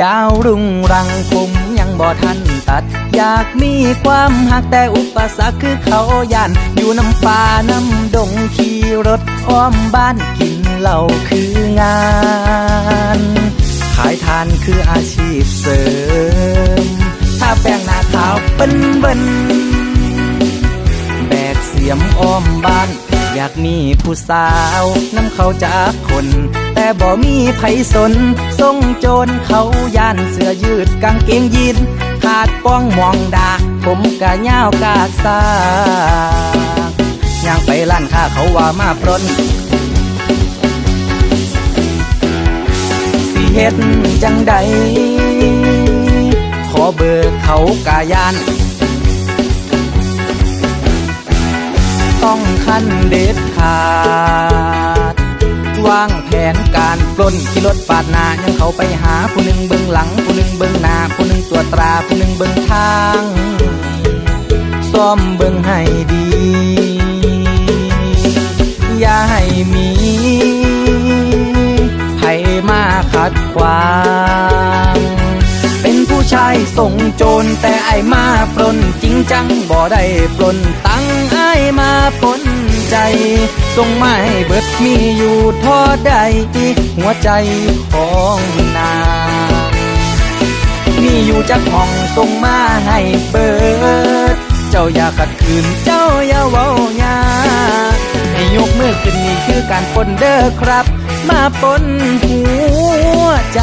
ยาวรุ่งรังผมยังบ่ทันตัด อยากมีความหักแต่อุปสรรคคือเขาย่าน อยู่น้ำป่าน้ำดงขี่รถอ้อมบ้านกินเหล้าคืองาน ขายทานคืออาชีพเสริม ถ้าแป้งหน้าขาวเปิ้นเบิ้นแบกเสียมอ้อมบ้าน อยากมีผู้สาวน้ำเขาจากคน แต่บ่มีไผสนส่งโจรเขาย่านเสื้อยืดกางเกงยีนขาดป้องมองดา ผมกะย่าวกากซากย่างไปร้านค้าเขาว่ามาปล้นสิเฮ็ดจังใดขอเบอร์เขากายาน ต้องขั้นเด็ดขาด วางแผนการปล้นขี่รถปาดหน้ายังเขาไปหาผู้หนึ่งเบื้องหลัง ผู้หนึ่งเบื้องหน้า ผู้หนึ่งตัวตรา ผู้หนึ่งเบื้องทางซ่อมเบื้องให้ดี อย่าให้มีไผมาขัดขวางเป็นผู้ชายส่งโจรแต่ไอายมาปล้นจริงจังบ่ได้ปล้นตังอ มาปนใจส่งมาให้เบิดมีอยู่ท่อใดหัวใจของนางมีอยู่จักห้องส่งมาให้เบิด เจ้าอย่าขัดขืนเจ้าอย่าเว้ายาให้ยกมือขึ้นนี่คือการปนเด้อครับ มาปนหัวใจ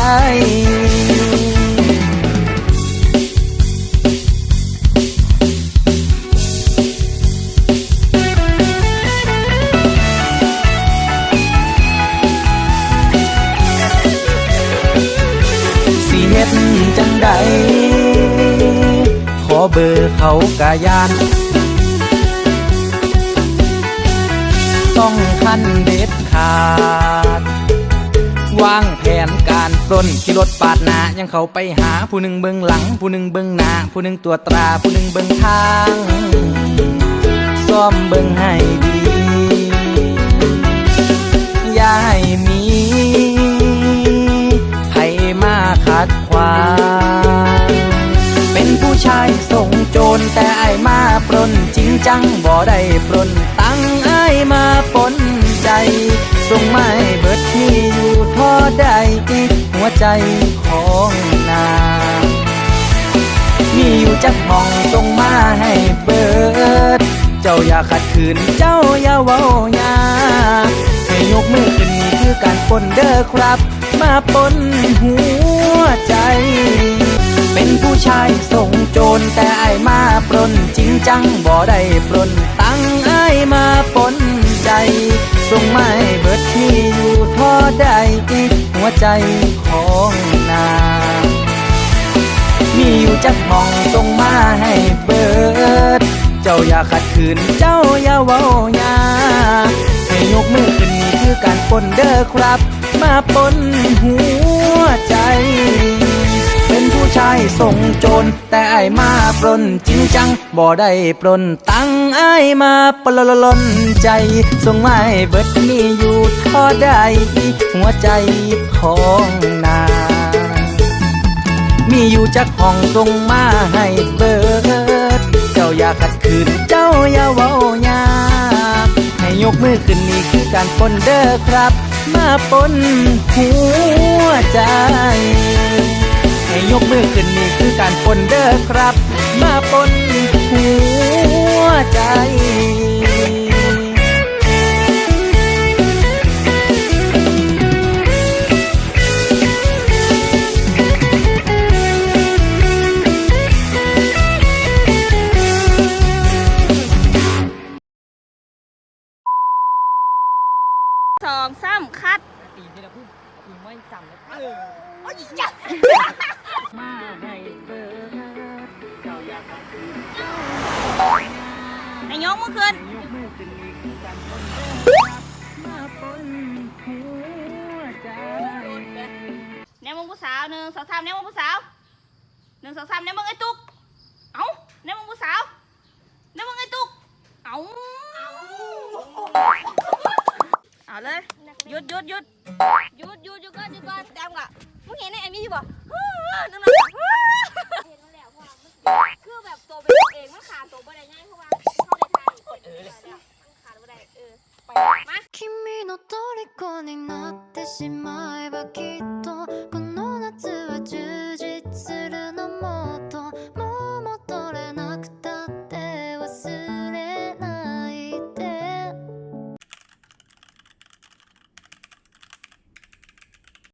จังใด ขอเบอร์เขากายาน ต้องคันเด็ดขาด วางแผนการปล้นขี่รถปาดหน้ายังเขาไปหาผู้หนึ่งเบื้องหลัง ผู้หนึ่งเบื้องหน้า ผู้หนึ่งตัวตรา ผู้หนึ่งเบื้องทางซ่อมเบื้องให้ งโจรแต่ไอายมาปล้นจริงจังบ่ได้ปล้นตังไอายมาปนใจส่งไมาให้เบิดมีอยู่ท่อใดหัวใจของนางมีอยู่จักห้องส่งมาให้เบิด เจ้าอย่าขัดขืนเจ้าอย่าเว้ายาให้ยกมือขึ้นนี่คือการปลนเด้อครับ มาปนหัวใจ เป็นผู้ชายส่งโจรแต่ไอายมาปล้นจริงจังบ่ได้ปล้นตั้งไอายมาปนใจส่งไมาให้เบิดมีอยู่ทอใดหัวใจของนางมีอยู่จักห้องส่งมาให้เบิด เจ้าอย่าขัดขืนเจ้าอย่าเว้ายาให้ยกมือขึ้นนี่คือการปนเด้อครับ มาปนหัว ส่งโจรแต่ไอายมาปล้นจริงจังบ่ได้ปล้นตังไอายมาปลลนใจ ส่งไมาให้เบิดมีอยู่ทอได้หัวใจของนางมีอยู่จักห้องส่งมาให้เบิด เจ้าอย่าขัดขืนเจ้าอย่าเว้ายากให้ยกมือขึ้นนี่คือการปนเด้อครับ มาปนหัวใจ ยกมือขึ้นนี่คือการปล้นเด้อครับ มาปล้นหัวใจสองสามคัดตีทีละพุ่มยิงไม่จำเลยเออโอ้ยจับ มาให้เบิดเจ้าอย่าขัดขืนไอ้ยงเมื่อคืนยกมือขึ้นนี่คือการปล้นเด้อครับมาปล้นหัวใจแนวมึงผู้สาวหนึ่งสองสามแนวมึงผู้สาวหนึ่งสองสามแนวมึงไอ้ตุกเอ้าแนวมึงผู้สาวแนวมึงไอ้ตุกเอ้าเอาเลยหยุดหยุดหยุดหยุดหยุดหยุดก่อนหยุดก่อนแต้มกะ มึงเห็นไนแอมมี่อยู่บ่นั่นแหละคือแบบตัวเป็นเองมันขาดตัวบ่ได้ง่ายเพราะว่าเขาในทางกดเออเลยขาดบ่ได้เออไปมา君の虜になってしまえばきっと